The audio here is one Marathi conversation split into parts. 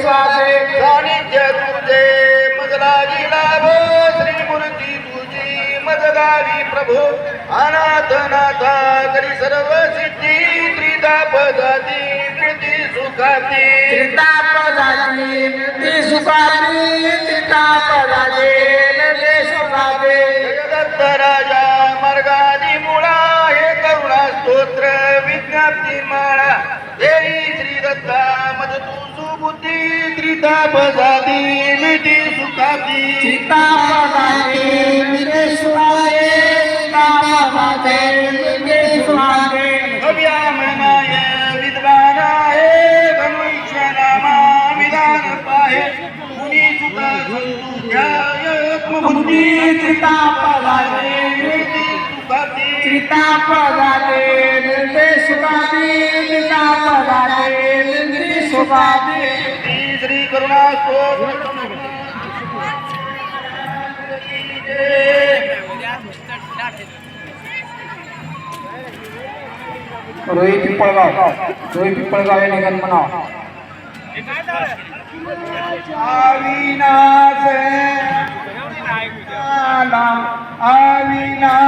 स्वासे। सानिध्य तुझे मजलाजी लाभ श्री मूर्ती तुझी मजगावी प्रभू। अनाथ नाथा करी सर्व सिद्धी त्रिताप जाती प्रीती सुखाती चितापदाची ती सुखाची चितापदाची ते सुखाचे। जगदत्त राजा मार्गादी मुळा हे करुणा स्तोत्र विज्ञाप्ती माळा। देवी श्री दत्ता मज तू सुबुद्धी त्रिताप जाती मिटी सुखाती चितापदाची ते सुखाचे चितापदाचे ते सुखाचे. अव्यामनाय विद्वानाय धनुष्यनामा विधान पाहे. मुनी सुता संतुध्याय बुद्धी मिटी चितापदाचे श्री करुणा रोहित पिंपळगाव. रोहित पिंपळगाव या ठिकाणी म्हणावं अविनाश अविनाश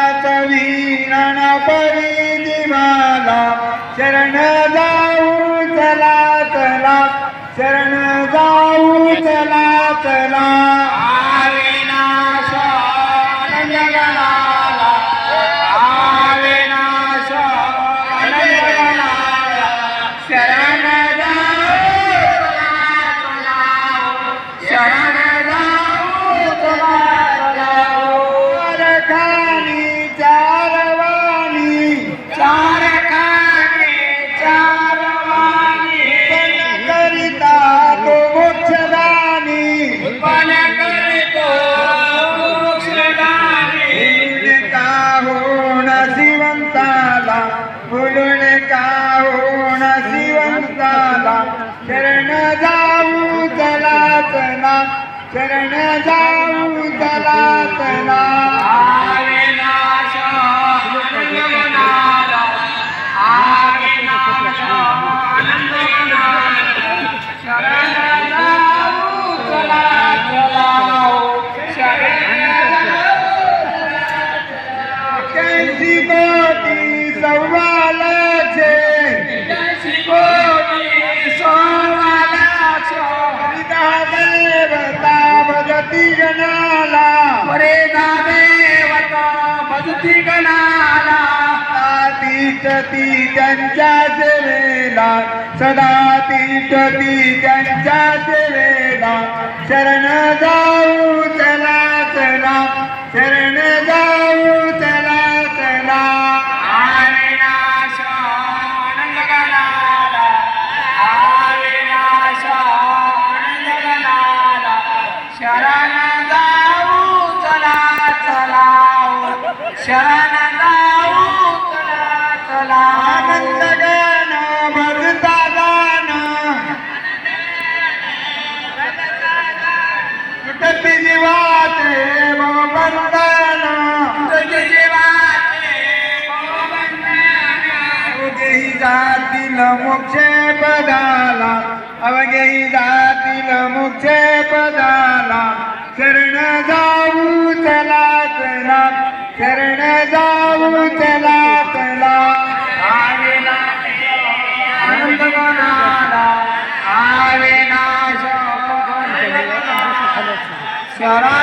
परी दिवाला शरण जाऊ चला चला शरण जाऊ चला चला. शरण जाऊ चला चला शरण जाऊ चला चला भगती गणाला हरे देवता भगती गणाला तिष्ठती त्यांच्या सेवेला. सदा तिष्ठती त्यांच्या सेवेला. शरण जाऊ चला चला. शरण जाऊ शरण जाऊ चला आनंद गण भरता गाण तुटती जीवाचे भवबंधन तुटती जीवाचे अवघेही जातील मोक्षे पदाला अवघेही जातील मोक्षे पदाला शरण जाऊ caralho.